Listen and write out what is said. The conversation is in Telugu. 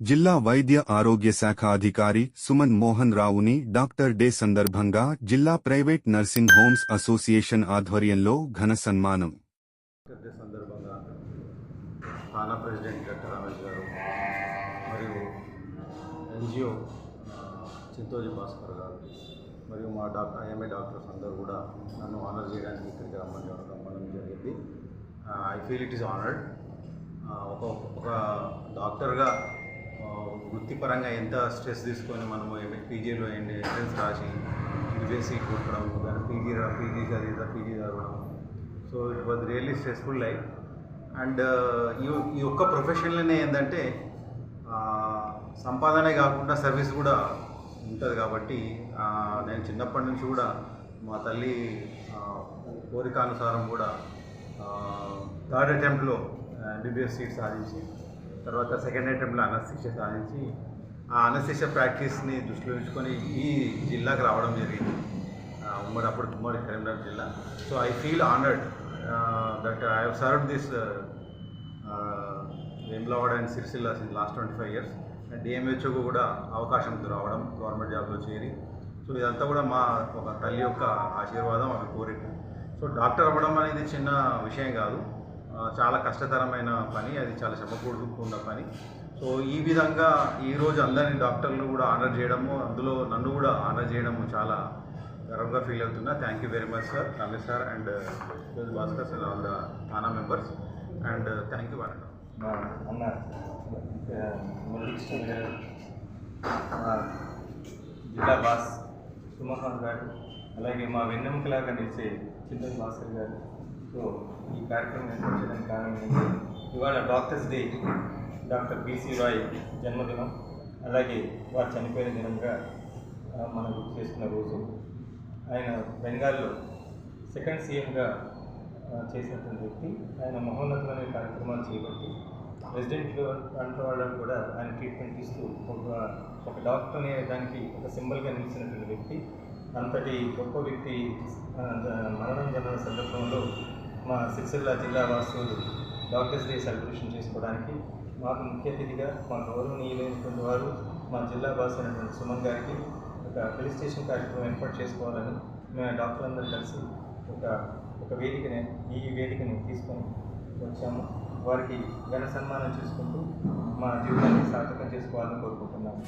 జిల్లా వైద్య ఆరోగ్య శాఖ అధికారి సుమన్ మోహన్ రావుని డాక్టర్ డే సందర్భంగా జిల్లా ప్రైవేట్ నర్సింగ్ హోమ్స్ అసోసియేషన్ ఆధ్వర్యంలో ఘన సన్మానం. స్థానా ప్రెసిడెంట్ డాక్టర్ రమేష్ గారు మరియు ఎన్జిఓ చింతోజీ భాస్కర్ గారు మరియు మా డాక్టర్ ఐఎంఏ డాక్టర్స్ అందరూ కూడా నన్ను ఆనర్ చేయడానికి ఇక్కడికి రమ్మని రమ్మడం జరిగింది I feel it is honoured ఒక ఒక డాక్టర్గా వృత్తిపరంగా ఎంత స్ట్రెస్ తీసుకొని మనము పీజీలో ఎంట్రన్స్ రాసి యూపీఎస్సీ కొట్టడం దాని పీజీ రా పీజీ చదివితే పీజీ చదవడం. So it was really stressful life and uh, ఈ ఈ ఒక్క ప్రొఫెషన్లోనే ఏంటంటే సంపాదనే కాకుండా సర్వీస్ కూడా ఉంటుంది కాబట్టి నేను చిన్నప్పటి నుంచి కూడా మా తల్లి కోరికానుసారం కూడా థర్డ్ అటెంప్ట్లో ఎంబీబీఎస్ సీట్ సాధించి తర్వాత సెకండ్ అటెంప్ట్లో అనస్థిషియా సాధించి ఆ అనస్థిషియా ప్రాక్టీస్ని దృష్టిలో ఉంచుకొని ఈ జిల్లాకు రావడం జరిగింది. ఉమ్మడి అప్పుడు ఉమ్మడి కరీంనగర్ జిల్లా. So I feel honoured that I have serve this Vemulawada and Sircilla in last twenty five years and డిఎంహెచ్ఓకు కూడా అవకాశం రావడం గవర్నమెంట్ జాబ్లో చేరి సో ఇదంతా కూడా మా ఒక తల్లి యొక్క ఆశీర్వాదం ఆమె కోరిక సో డాక్టర్ అవ్వడం అనేది చిన్న విషయం కాదు. చాలా కష్టతరమైన పని అది చాలా శ్రమకూడుకున్న పని. సో ఈ విధంగా ఈరోజు అందరినీ డాక్టర్లు కూడా ఆనర్ చేయడము అందులో నన్ను కూడా ఆనర్ చేయడము చాలా గర్వంగా ఫీల్ అవుతున్నా. Thank you very much sir Ramesh sir and Bhaskar sir all the thana members and thank you వరకు గారు జిల్లా బాస్ సుమోహన్ గారు అలాగే మా వెన్నెముకలాగా నిలిచే చింతన్ భాస్కర్ గారు ఈ కార్యక్రమం నిర్వహించడానికి కారణం ఏంటంటే ఇవాళ doctors day. Doctor BC Roy జన్మదినం. అలాగే వారు చనిపోయిన దినంగా మనం గుర్తు చేసుకున్న రోజు. ఆయన బెంగాల్లో సెకండ్ సీఎంగా చేసినటువంటి వ్యక్తి. ఆయన మహోన్నతమైన కార్యక్రమాలు చేయబట్టి రెసిడెంట్లు అంటూ వాళ్ళని కూడా ఆయన ట్రీట్మెంట్ ఇస్తూ ఒక ఒక డాక్టర్ అనే దానికి ఒక సింబల్గా నిలిచినటువంటి వ్యక్తి. అంతటి గొప్ప వ్యక్తి మరణం జరిగిన సందర్భంలో మా సిరిసిల్ల జిల్లా వాసులు డాక్టర్స్ డే సెలబ్రేషన్ చేసుకోవడానికి మాకు ముఖ్య అతిథిగా మా గౌరవనీయులైనటువంటి వారు మా జిల్లా బాస్ అయినటువంటి సుమన్ గారికి ఒక స్టేషన్ కార్యక్రమం ఏర్పాటు చేసుకోవాలని మేము డాక్టర్ అందరూ కలిసి ఒక ఒక వేదికని ఈ వేదికని తీసుకొని వచ్చాము. వారికి ఘన సన్మానం చేసుకుంటూ మా జీవితాన్ని సార్థకం చేసుకోవాలని కోరుకుంటున్నాము.